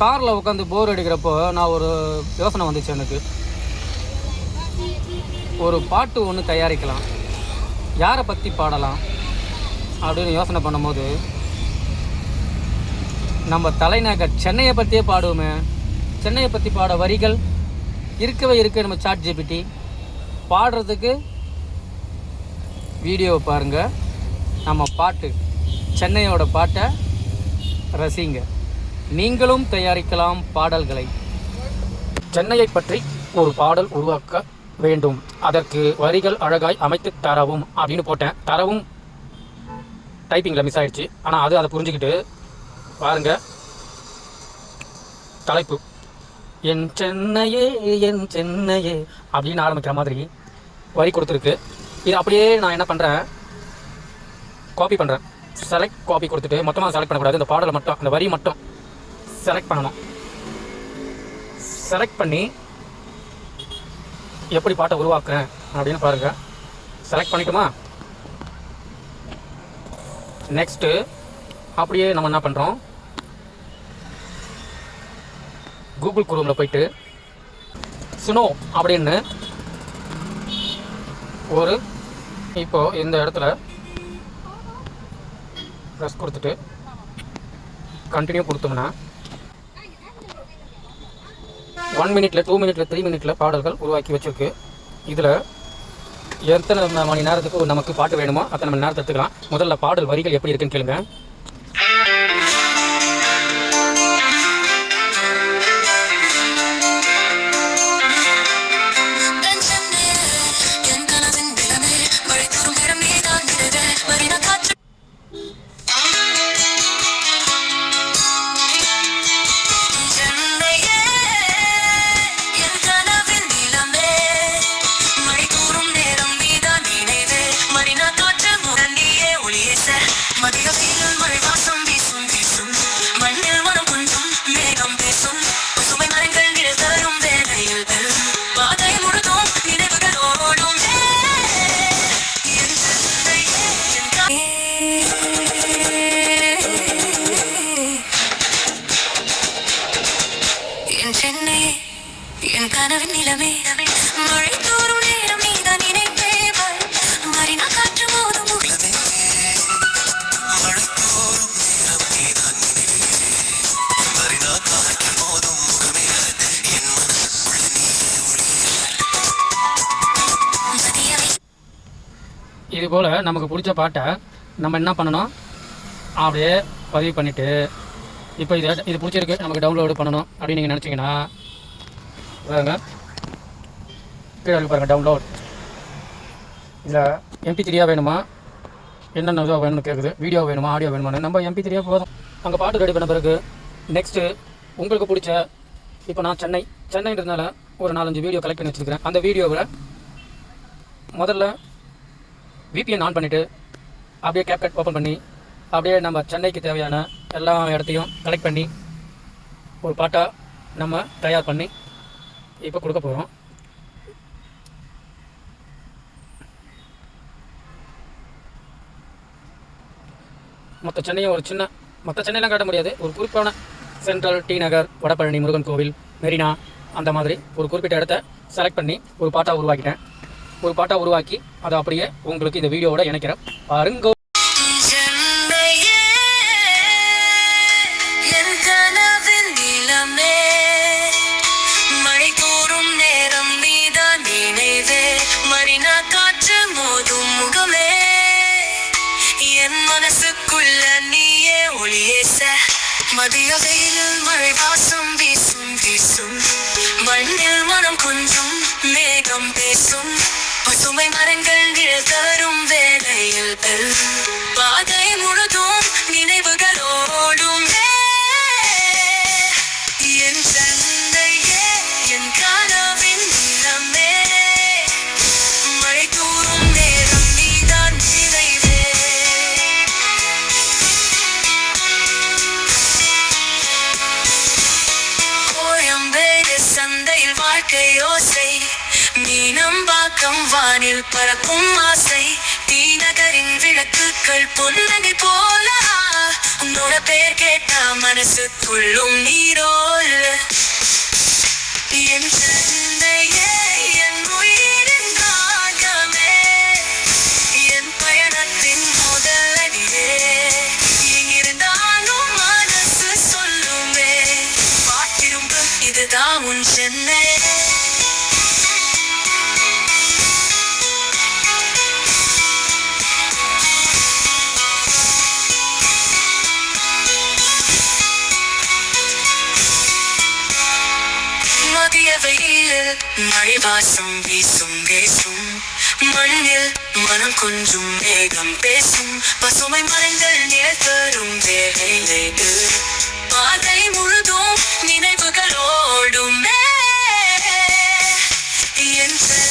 காரில் உட்காந்து போர் அடிக்கிறப்போ நான் ஒரு யோசனை வந்துச்சு எனக்கு. ஒரு பாட்டு ஒன்று தயாரிக்கலாம். யாரை பற்றி பாடலாம்? அப்படின்னு யோசனை பண்ணும்போது நம்ம தலைநகர் சென்னையை பற்றியே பாடுவோமே. சென்னையை பற்றி பாட வரிகள் இருக்கவே இருக்க நம்ம சாட் ஜிபிடி பாடுறதுக்கு வீடியோவை பாருங்கள் நம்ம பாட்டு சென்னையோட பாட்டை ரசிங்க. நீங்களும் தயாரிக்கலாம் பாடல்களை. சென்னையை பற்றி ஒரு பாடல் உருவாக்க வேண்டும். அதற்கு வரிகள் அழகாய் அமைத்து தரவும் அப்படின்னு போட்டேன். தரவும் டைப்பிங்கில் மிஸ் ஆயிடுச்சு. ஆனால் அது அதை புரிஞ்சுக்கிட்டு பாருங்க. தலைப்பு. என் சென்னையே என் சென்னையே அப்படின்னு ஆரம்பிக்கிற மாதிரி வரி கொடுத்துருக்கு. இது அப்படியே நான் என்ன பண்ணுறேன் காப்பி பண்ணுறேன் செலக்ட் காப்பி கொடுத்துட்டு மொத்தமாக செலக்ட் பண்ணக்கூடாது. இந்த பாடலை மட்டும் அந்த வரி மட்டும். செலக்ட் பண்ணணும். செலக்ட் பண்ணி எப்படி பாட்டை உருவாக்குறேன் அப்படின்னு பாருங்கள் செலக்ட் பண்ணிட்டோமா? நெக்ஸ்ட்டு அப்படியே நம்ம என்ன பண்ணுறோம் கூகுள் குரூமில் போயிட்டு சுனோ அப்படின்னு ஒரு இப்போ இந்த இடத்துல ப்ரெஸ் கொடுத்துட்டு கண்டினியூ கொடுத்தோம்னா ஒன் மினிட்ல டூ மினிட்ல த்ரீ மினிட்ல பாடல்கள் உருவாக்கி வச்சிருக்கு. இதில் எத்தனை மணி நேரத்துக்கு நமக்கு பாட்டு வேணுமோ அத்தனை மணி நேரத்தை எடுத்துக்கலாம். முதல்ல பாடல் வரிகள் எப்படி இருக்குன்னு கேளுங்க. கனவின் நிலமே. மழை தோறும் நேரம் நீதான் நினைப்பேவாய் மறினா காற்று போதும் இது போல் நமக்கு பிடிச்ச பாட்டை நம்ம என்ன பண்ணணும்? அப்படியே பதிவு பண்ணிவிட்டு இப்போ இது இது பிடிச்சிருக்கு நமக்கு டவுன்லோடு பண்ணணும் அப்படின்னு நீங்கள் நினச்சிங்கன்னா கீழே பாருங்கள் டவுன்லோட் இதில் எம்பி த்ரீயாக வேணுமா? என்னென்ன இதுவாக வேணும்னு கேட்குது வீடியோ வேணுமா ஆடியோ வேணுமான்னு நம்ம எம்பி த்ரீயாக போதும். அங்கே பாட்டு ரெடி பண்ண பிறகு நெக்ஸ்ட்டு உங்களுக்கு பிடிச்ச இப்போ நான் சென்னை சென்னைன்றதுனால ஒரு நாலஞ்சு வீடியோ கலெக்ட் பண்ணி வச்சுருக்கிறேன். அந்த வீடியோவில் முதல்ல விபிஎன் ஆன் பண்ணிவிட்டு அப்படியே கேப்கட் ஓப்பன் பண்ணி அப்படியே நம்ம சென்னைக்கு தேவையான எல்லா இடத்தையும் கலெக்ட் பண்ணி ஒரு பாட்டாக நம்ம தயார் பண்ணி இப்போ கொடுக்க போகிறோம் மொத்த சென்னையும் ஒரு சின்ன மொத்த சென்னையெலாம் காட்ட முடியாது. ஒரு குறிப்பான சென்ட்ரல் டி நகர் வடபழனி முருகன் கோவில் மெரினா அந்த மாதிரி ஒரு குறிப்பிட்ட இடத்த செலக்ட் பண்ணி ஒரு பாட்டாக உருவாக்கிட்டேன். ஒரு பாட்டாக உருவாக்கி அதை அப்படியே உங்களுக்கு இந்த வீடியோவோட இணைக்கிறேன். பாருங்க. மதிய வெயிலில் மழை வாசம் வீசும். வீசும் மண்ணில் மனம் கொஞ்சம் மேகம் பேசும். பசுமை மரங்கள் நிழல் தரும் வேலையில் பாதை முழுதும் நினைவு பக்கம் வானில் பறக்கும் ஆசை. தீநகரின் விளக்குகள் பொன்னகை போல. உன்னோட பேர் கேட்டா மனசு துள்ளும் நீரோல். என் தந்தையே என் உயிரின் ராகமே என் பயணத்தின் முதல் அடியே எங்கிருந்தாலும் மனசு சொல்லுமே. பாட்டிரும்பு இதுதான் உன் சென்னை. வெயில் மழை வாசம் வீசும் பேசும். மண்ணில் மனம் கொஞ்சும் வேகம் பேசும். பசுமை மரங்கள் நிலத்தரும் வேலை பாதை முழுதும் நினைவுகளோடும். என்ற